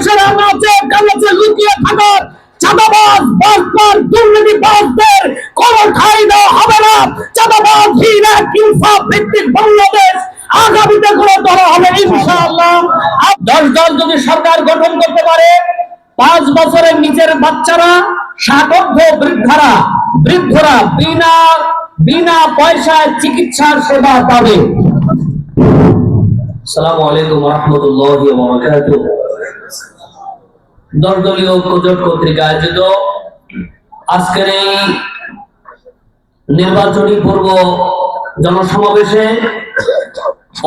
বাংলাদেশের আনাচে কানাচে লুকিয়ে থাকা চাঁদাবাজ বাসপার দুর্নীতিবাজদের কোন ঠাঁই দেওয়া হবে না। চাঁদাবাজ হীরা ইনসাফ ভিত্তিক বাংলাদেশ আগামীতে করে ধরা হবে ইনশাআল্লাহ। দশ দল যদি সরকার গঠন করতে পারে, পাঁচ বছরের নিচের বাচ্চারা সাকর্ধ বৃদ্ধারা, বৃদ্ধরা বিনা বিনা পয়সায় চিকিৎসার সেবা পাবে। সালামু আলাইকুম রহমতুল্লাহ দলদলীয় ঐক্যজোট কর্তৃক আয়োজিত। আজকের এই নির্বাচনী পূর্ব জনসমাবেশে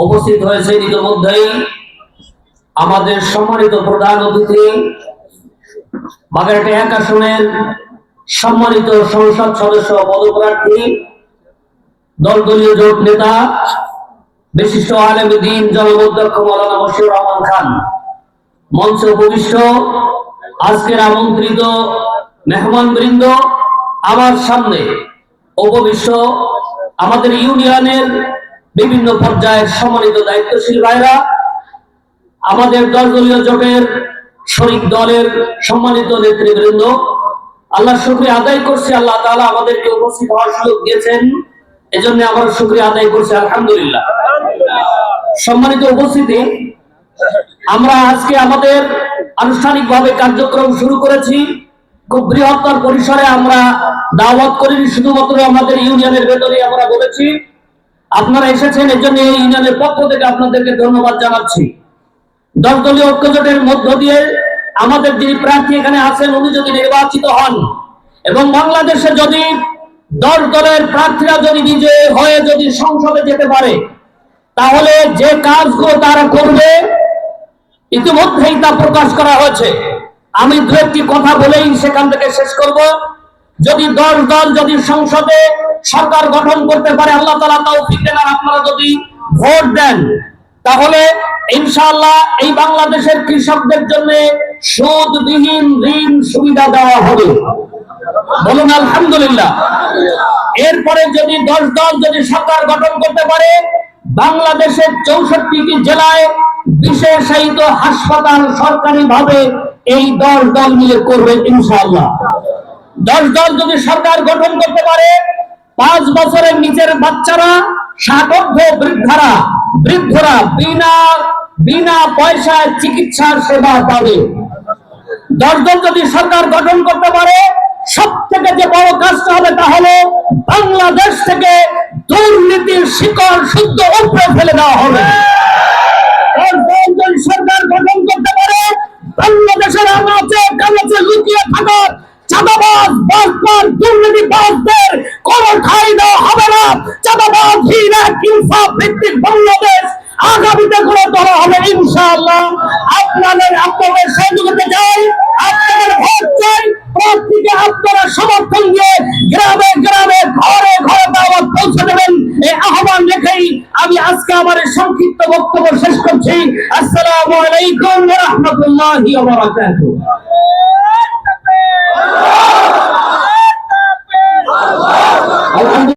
উপস্থিত হয়েছে ইতিমধ্যেই আমাদের সম্মানিত প্রধান অতিথি, বাগেরহাট এক আসনের সম্মানিত সংসদ সদস্য, পদপ্রার্থী, দলদলীয় জোট নেতা, বিশিষ্ট আলেম দিন জনমধ্যক্ষ মৌলানা বশির রহমান খান। মঞ্চে উপবিষ্ট আজকের আমন্ত্রিত মেহমান বৃন্দ আমার সামনে উপবিষ্ট আমাদের ইউনিয়নের বিভিন্ন পর্যায়ের সম্মানিত দায়িত্বশীল ভাইরা, আমাদের দলদলীয় জোটের শরিক দলের সম্মানিত নেতৃবৃন্দ। আল্লাহ শুক্রিয়া আদায় করছি, আল্লাহ তাআলা আমাদেরকে উপস্থিত হওয়ার সুযোগ দিয়েছেন। এজন্য আমার শুক্রিয়া আদায় করছি, আলহামদুলিল্লাহ। সম্মানিত উপস্থিতি আমরা আজকে আমাদের আনুষ্ঠানিকভাবে কার্যক্রম শুরু করেছি। খুব বৃহত্তর পরিসরে আমরা দাওয়াত করিনি, শুধুমাত্র আমাদের ইউনিয়নের ভেতরে আমরা বলেছি। আপনারা এসেছেন এর জন্য এই ইউনিয়নের পক্ষ থেকে আপনাদেরকে ধন্যবাদ জানাচ্ছি। দশ দলীয় ঐক্যজোটের মধ্য দিয়ে আমাদের যিনি প্রার্থী এখানে আছেন, উনি যদি নির্বাচিত হন এবং বাংলাদেশে যদি দশ দলের প্রার্থীরা যদি বিজয়ী হয়ে যদি সংসদে যেতে পারে, তাহলে যে কাজগুলো তারা করবে ইতিমধ্যেই তা প্রকাশ করা হয়েছে। আমি দু একটি কথা বলেই সেখান থেকে শেষ করব। যদি দশ দল, যদি সংসদে সরকার গঠন করতে পারে, আল্লাহ তালা তাও দেন আর আপনারা যদি ভোট দেন, তাহলে ইনশাআল্লাহ এই বাংলাদেশের কৃষকদের জন্য সুদবিহীন ঋণ সুবিধা দেওয়া হবে। বলুন, আলহামদুলিল্লাহ। এরপরে যদি দশ দল, যদি সরকার গঠন করতে পারে, বাংলাদেশের চৌষট্টিটি জেলায় বিশেষায়িত হাসপাতাল সরকারি ভাবে এই দশ দল মিলে করবে ইনশাআল্লাহ। দশ দল যদি সরকার গঠন করতে পারে, পাঁচ বছরের নিচের বাচ্চারা সাকর্ধ বৃদ্ধারা, বৃদ্ধরা বিনা বিনা পয়সায় চিকিৎসার সেবা পাবে। দশ দল যদি সরকার গঠন করতে পারে সব থেকে যে বড় কাজটা হবে তা হলো বাংলাদেশ থেকে দুর্নীতির শিকড় শুদ্ধ উপরে ফেলে দেওয়া হবে। চাঁদাবাজ বাসপার দুর্নীতিবাজদের কোন ঠাঁই দেওয়া হবে না। চাঁদাবাজ হীরা ইনসাফ ভিত্তিক বাংলাদেশ আগামীতে করে ধরা হবে ইনশাআল্লাহ। আপনাদের আপনাদের সহযোগিতা চাই, আপনাদের ভোট চাই প্রার্থীকে আপনারা সমর্থন দিয়ে গ্রামে গ্রামে ঘরে ঘরে দাওয়াত পৌঁছে দেবেন। এই আহ্বান রেখেই আমি আজকে আমার সংক্ষিপ্ত বক্তব্য শেষ করছি। আসসালামু আলাইকুম ওয়া রাহমাতুল্লাহি ওয়া বারাকাতুহু।